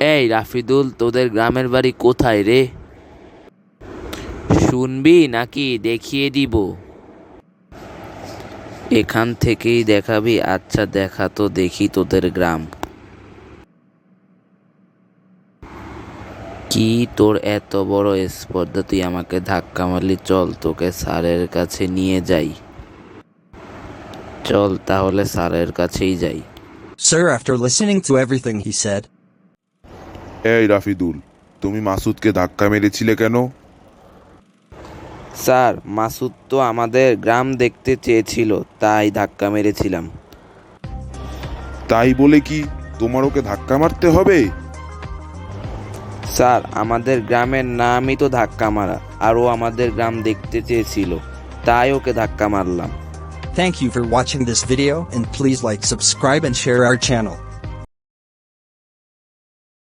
এই রাফিদুল তোদের গ্রামের বাড়ি কোথায় রে? শুনবি নাকি দেখিয়ে দিব। এখান থেকেই দেখাবি আচ্ছা দেখা তো দেখি তোদের গ্রাম। কি তোর এত বড় স্পর্ধা তুই আমাকে ধাক্কা মারলি চল তোকে স্যারের কাছে নিয়ে যাই। চল তাহলে স্যারের কাছেই যাই। Sir, after listening to everything he said, এই রাফিদুল তুমি মাসুদকে ধাক্কা মেরেছিলে কেন? স্যার মাসুদ তো আমাদের গ্রাম দেখতে চেয়েছিল তাই ধাক্কা মেরেছিলাম। তাই বলে কি তোমার ওকে ধাক্কা মারতে হবে? স্যার আমাদের গ্রামের নামই তো ধাক্কা মারা আর ও আমাদের গ্রাম দেখতে চেয়েছিল তাই ওকে ধাক্কা মারলাম। Thank you for watching this video and please like, subscribe and share our channel.